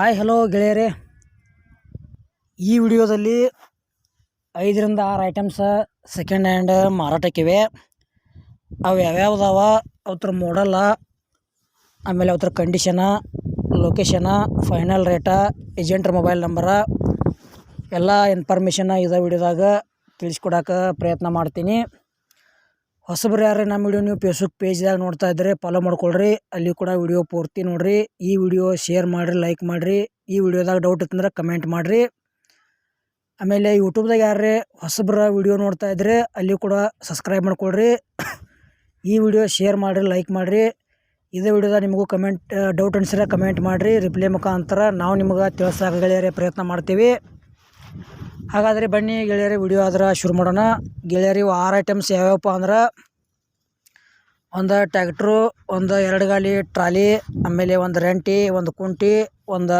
Hi hello ಗೆಳೆಯರೇ. ಈ ವಿಡಿಯೋದಲ್ಲಿ ಐದರಿಂದ ಆರು ಐಟಮ್ಸ ಸೆಕೆಂಡ್ ಹ್ಯಾಂಡ್ ಮಾರಾಟಕ್ಕಿವೆ. ಅವು ಯಾವ್ಯಾವ ಅದಾವ ಅವ್ರ ಮಾಡಲ್ಲ ಆಮೇಲೆ ಅವ್ರ ಕಂಡೀಷನ ಲೊಕೇಶನ ಫೈನಲ್ ರೇಟ ಏಜೆಂಟ್ರ ಮೊಬೈಲ್ ನಂಬರ ಎಲ್ಲ ಇನ್ಫಾರ್ಮೇಷನ್ ಇದೇ ವಿಡಿಯೋದಾಗ ತಿಳಿಸ್ಕೊಡಕ್ಕೆ ಪ್ರಯತ್ನ ಮಾಡ್ತೀನಿ. ಹೊಸಬ್ರು ಯಾರು ನಮ್ಮ ವಿಡಿಯೋ ನೀವು ಫೇಸ್ಬುಕ್ ಪೇಜ್ದಾಗ ನೋಡ್ತಾ ಇದ್ದರೆ ಫಾಲೋ ಮಾಡ್ಕೊಳ್ರಿ. ಅಲ್ಲಿ ಕೂಡ ವಿಡಿಯೋ ಪೂರ್ತಿ ನೋಡಿರಿ. ಈ ವಿಡಿಯೋ ಶೇರ್ ಮಾಡಿರಿ ಲೈಕ್ ಮಾಡಿರಿ. ಈ ವಿಡಿಯೋದಾಗ ಡೌಟ್ ಇತ್ತಂದ್ರೆ ಕಮೆಂಟ್ ಮಾಡಿರಿ. ಆಮೇಲೆ ಯೂಟ್ಯೂಬ್ದಾಗ ಯಾರೇ ಹೊಸಬ್ರ ವಿಡಿಯೋ ನೋಡ್ತಾ ಇದ್ದರೆ ಅಲ್ಲಿ ಕೂಡ ಸಬ್ಸ್ಕ್ರೈಬ್ ಮಾಡ್ಕೊಳ್ರಿ. ಈ ವಿಡಿಯೋ ಶೇರ್ ಮಾಡಿರಿ ಲೈಕ್ ಮಾಡಿರಿ. ಇದೇ ವಿಡಿಯೋದಾಗ ನಿಮಗೂ ಕಮೆಂಟ್ ಡೌಟ್ ಅನ್ಸಿದ್ರೆ ಕಮೆಂಟ್ ಮಾಡಿರಿ. ರಿಪ್ಲೈ ಮುಖಾಂತರ ನಾವು ನಿಮ್ಗೆ ತಿಳಿಸೋಕೆ ಗೆಳೆಯರೇ ಪ್ರಯತ್ನ ಮಾಡ್ತೀವಿ. ಹಾಗಾದರೆ ಬನ್ನಿ ಗೆಳೆಯರಿ ವಿಡಿಯೋ ಆದ್ರೆ ಶುರು ಮಾಡೋಣ. ಗೆಳೆಯರಿ ಆರು ಐಟಮ್ಸ್ ಯಾವ್ಯಾವಪ್ಪ ಅಂದ್ರೆ ಒಂದು ಟ್ಯಾಕ್ಟ್ರು ಒಂದು ಎರಡು ಗಾಲಿ ಟ್ರಾಲಿ ಆಮೇಲೆ ಒಂದು ರೆಂಟಿ, ಒಂದು ಕುಂಟಿ, ಒಂದು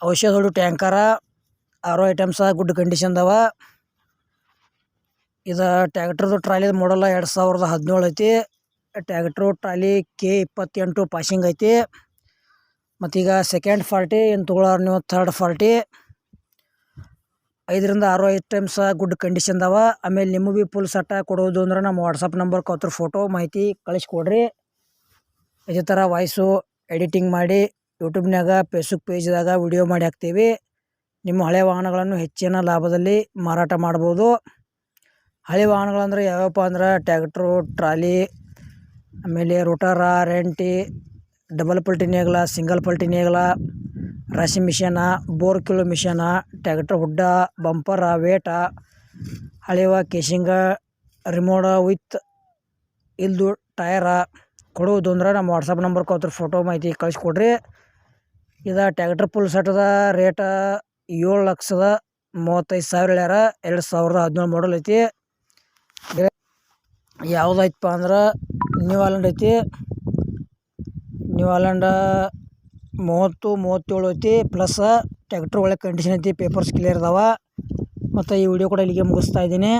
ಔಷಧ ಟ್ಯಾಂಕರ ಆರು ಐಟಮ್ಸ ಗುಡ್ ಕಂಡೀಷನ್ದವ ಇದು ಟ್ಯಾಕ್ಟ್ರದು ಟ್ರಾಲಿದು ಮಾಡಲ್ಲ ಎರಡು ಸಾವಿರದ ಹದಿನೇಳು ಐತಿ. ಟ್ಯಾಕ್ಟ್ರು ಟ್ರಾಲಿ ಕೆ ಇಪ್ಪತ್ತೆಂಟು ಪಾಸಿಂಗ್ ಐತಿ. ಮತ್ತೀಗ ಸೆಕೆಂಡ್ ಫಾರ್ಟಿ ಏನು ತೊಗೊಳೋರು ನೀವು ಥರ್ಡ್ ಫಾರ್ಟಿ ಐದರಿಂದ ಆರು ಐಟಮ್ಸ ಗುಡ್ ಕಂಡೀಷನ್ ಅವ ಆಮೇಲೆ ನಿಮಗೆ ಭೀ ಫುಲ್ ಸಟ್ಟ ಕೊಡೋದು ಅಂದ್ರೆ ನಮ್ಮ ವಾಟ್ಸಪ್ ನಂಬರ್ ಅವ್ರ ಫೋಟೋ ಮಾಹಿತಿ ಕಳಿಸ್ಕೊಡ್ರಿ. ಇದೇ ಥರ ವಾಯ್ಸು ಎಡಿಟಿಂಗ್ ಮಾಡಿ ಯೂಟ್ಯೂಬ್ನಾಗ ಫೇಸ್ಬುಕ್ ಪೇಜ್ದಾಗ ವಿಡಿಯೋ ಮಾಡಿ ಹಾಕ್ತೀವಿ. ನಿಮ್ಮ ಹಳೆ ವಾಹನಗಳನ್ನು ಹೆಚ್ಚಿನ ಲಾಭದಲ್ಲಿ ಮಾರಾಟ ಮಾಡ್ಬೋದು. ಹಳೆ ವಾಹನಗಳಂದ್ರೆ ಯಾವ್ಯಾವಪ್ಪ ಅಂದ್ರೆ ಟ್ಯಾಕ್ಟ್ರು ಟ್ರಾಲಿ ಆಮೇಲೆ ರೋಟರ ರೆಂಟಿ ಡಬಲ್ ಪಲ್ಟಿ ನೇಗ್ಲ ಸಿಂಗಲ್ ಪಲ್ಟಿ ನೇಗ್ಲ ರಾಶಿ machine bore kilo machine, tractor hood, bumper, weight, ಹಳೆವ casing, ರಿಮೋಡ with, ಇಲ್ದು ಟಯರ ಕೊಡುವುದು ಅಂದ್ರೆ ನಮ್ಮ ವಾಟ್ಸಪ್ ನಂಬರ್ ಅವ್ರ ಫೋಟೋ ಮಾಹಿತಿ ಕಳಿಸ್ಕೊಡ್ರಿ. ಇದು ಟ್ಯಾಕ್ಟರ್ ಫುಲ್ ಸೆಟದ ರೇಟ ಏಳು ಲಕ್ಷದ ಮೂವತ್ತೈದು ಸಾವಿರ ಹೇಳ್ಯಾರ, ಎರಡು ಸಾವಿರದ ಹದಿನೇಳು ಮಾಡಲ್ ಐತಿ. ಯಾವುದೈತಪ್ಪ ಅಂದ್ರೆ ನ್ಯೂ ಐತಿ. ನ್ಯೂ ಮೂವತ್ತು, ಮೂವತ್ತೇಳು ಐತಿ ಪ್ಲಸ್ ಟ್ಯಾಕ್ಟ್ರ್ ಒಳ್ಳೆ ಕಂಡೀಷನ್ ಐತಿ ಪೇಪರ್ಸ್ ಕ್ಲಿಯರ್ ಅದಾವ. ಮತ್ತು ಈ ವಿಡಿಯೋ ಕೂಡ ಇಲ್ಲಿಗೆ ಮುಗಿಸ್ತಾ ಇದ್ದೀನಿ.